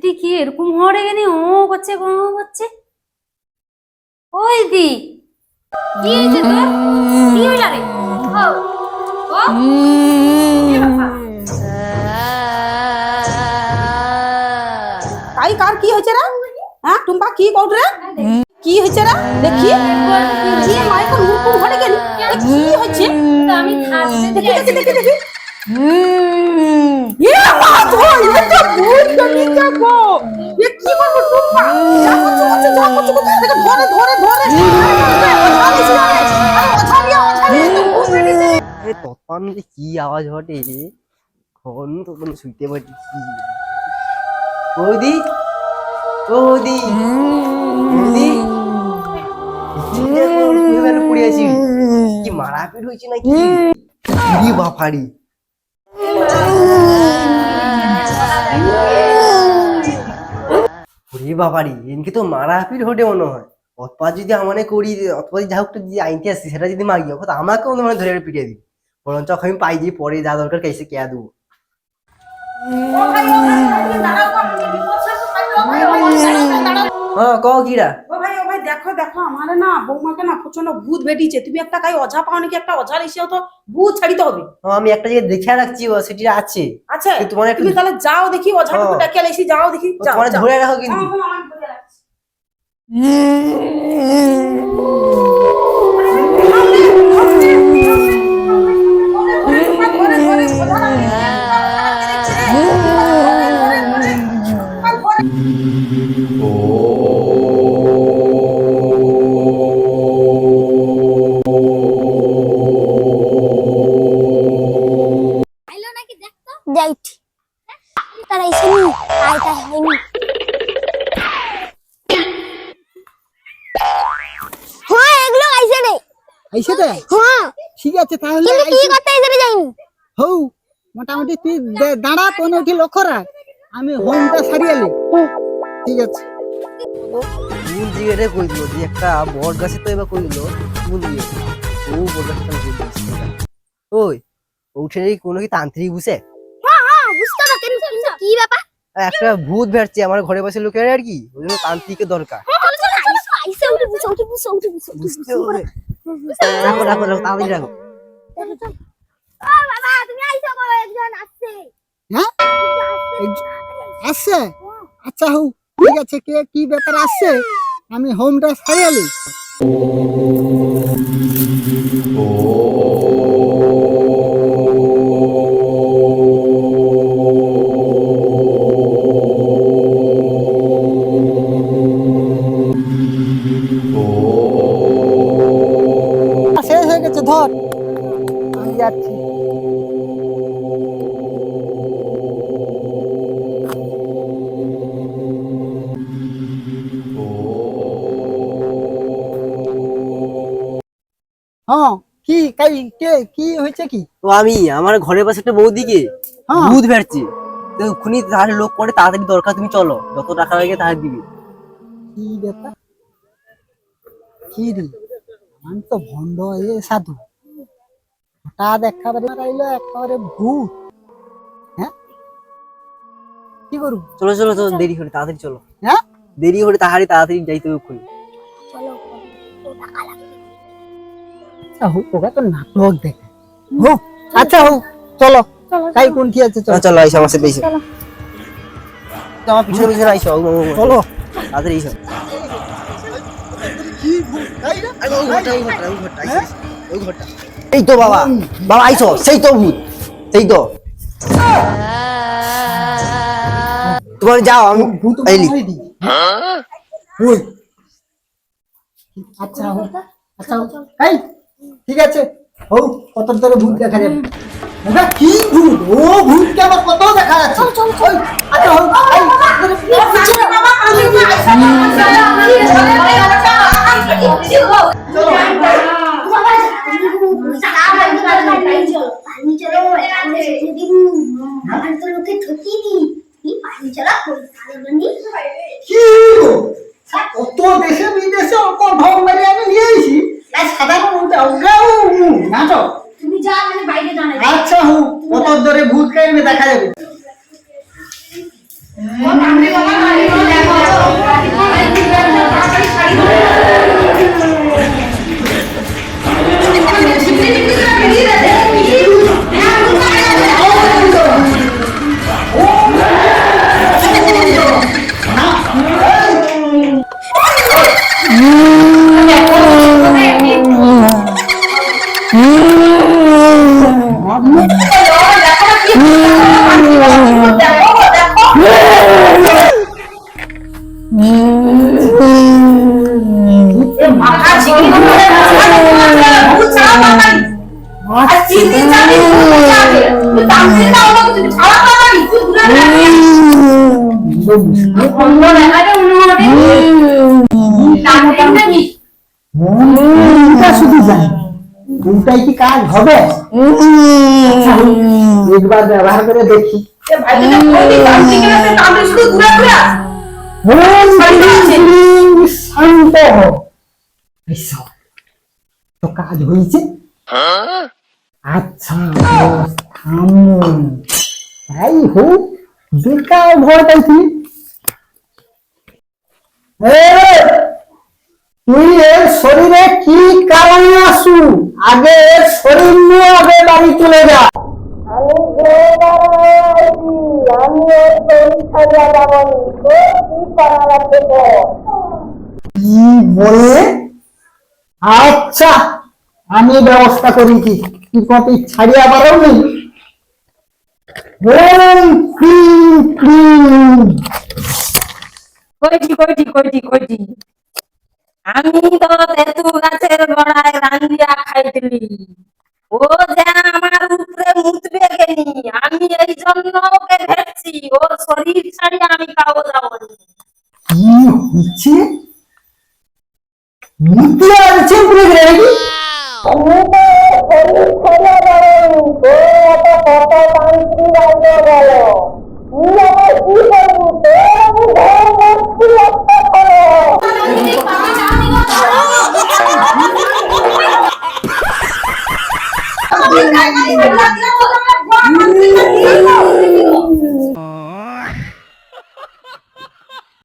সেটি কি এরকম হরে গেনি ও করছে গো করছে? ওই দি। কি হয়েছে তোর? কি হইলা রে? ও ও। তাই কার কি হয়েছে রে? হ্যাঁ টুম্পা কি কৌট রে? কি হয়েছে রে? দেখি। কি মাইক মুকুম ঘটে গেল? কি হয়েছে? আমি দেখি দেখি দেখি। ধরে ধরে ধরে। তখন কি আওয়াজ ঘটে ঘন তখন পারছি বৌদি ও বৌদি বৌদি পড়ে আছি কি মারাপিট হয়েছে নাকি? বাফারি। ওরে বাবারি এনকে তো মারাপিট হটে মনে হয়। অতপা যদি আমানে করি অতপা যা হোক যদি আইনতে আসছি সেটা যদি মাগি অত আমাকেও মানে ধরে পিটিয়ে দিবি। বরঞ্চ আমি পাই দিয়ে পরে যা দরকার কেসে কেয়া দেবো। হ্যাঁ ক কিরা? দেখো দেখো আমারে না বৌমাকে না প্রচণ্ড ভূত বেরিয়েছে তুমি একটা কাই অঝা পাও নাকি? একটা অঝার এসেও তো ভূত ছাড়িতে হবে। আমি একটা জায়গায় দেখে রাখছি ও সেটি আছে। আচ্ছা তোমার তুমি তাহলে যাও দেখি হ্যাঁ। ডাকিয়ে এসে যাও দেখি যাও তোমার। ধরে রাখো কিন্তু। হ্যাঁ, আইসে দে। হ্যাঁ। ঠিক আছে তাহলে কিন্তু কি করতে যাইনি হৌ মোটামুটি তুই দাঁড়া তোনে উঠি লক্ষ্য রাখ। আমি হোমটা সারিয়ালি ঠিক আছে। কোন জায়গাটা কই যে একটা বট গাছে তো এবার কই দিল। কোন ও বট গাছটা কই দিল ওই ওঠে কোনো কি তান্ত্রিক বুঝে হ্যাঁ হ্যাঁ বুঝতে পারছি কিন্তু কি ব্যাপার? একটা ভূত বেরছে আমার ঘরে বসে লোকের আর কি। ওই জন্য তান্ত্রিকের দরকার। চলো চলো আইসে উঠে বুঝো উঠে বুঝো উঠে বুঝো রাখো হ্যাঁ? আসছে আচ্ছা হোক ঠিক আছে কে কি ব্যাপার আসছে আমি হোমটা সারিয়ালি হ্যাঁ কি কাই কে কি হয়েছে কি? তো আমি আমার ঘরে বসে একটা বৌদিকে হ্যাঁ। ভূত বেরছে তো খুনি তাহলে লোক করে তাড়াতাড়ি দরকার তুমি চলো। যত টাকা লাগে তাহলে দিবি। কি ব্যাপার? কি রে? আমি তো ভণ্ড এ সাধু। হঠাৎ একেবারে আইলো একেবারে ভূত। হ্যাঁ? কি করু চলো চলো চলো দেরি করে তাড়াতাড়ি চলো। হ্যাঁ? দেরি করে তাড়াতাড়ি তাড়াতাড়ি যাইতে হবে খুনি চলো আচ্ছা হোক ওকে তো নাটক দেখে। হোক আচ্ছা হোক চলো। তাই কোন কি আছে চলো। চলো আইসো আমার সাথে আইসো আমার পিছনে পিছনে আইসো। চলো। আইসো। এই তো বাবা বাবা আইসো সেই তো ভূত সেই তো। তোমার যাও আমি ভূত আইলি আচ্ছা আচ্ছা এই ঠিক আছে হোক কত ধরে ভূত দেখা যাবে ওটা কি ভূত ও ভূত কে আবার কত দেখা যাচ্ছে ওই, আচ্ছা হোক এই, কি গো? কত দেশে বিদেশে অত ঢং মেরে আমি নিয়ে এসেছি আর সাধারণ ভূত অজ্ঞাও নাটক তুমি যা মানে বাইরে জানাই আচ্ছা হোক কত ধরে ভূত কাইমে দেখা যাবে মনটা শুধু জানি কোনটাই কি কাজ হবে আচ্ছা, একবার ব্যবহার করে দেখি শান্ত এসো। তো কাজ হয়েছে? আচ্ছা থামুন। তাই হোক বেকার ভয় পাইছিলি তুই এর শরীরে কি কারণে আসু আগে এর শরীর নিয়ে আগে বাড়ি চলে যা। কি বলে? আচ্ছা আমি ব্যবস্থা করি কি? কপি? ছাড়িয়া পারো নি? কইটি কইটি কইটি কইটি? আমি তো তেতু গাছের গোড়ায় রান্দিয়া খাইছিলি ও যে আমার উপরে মুতবে গেনি আমি এই জন্য ওকে ভেটছি ওর শরীর ছাড়িয়ে আমি কাউ যাব কি হচ্ছে? মুতিয়া আছে পুরো নাকি আমি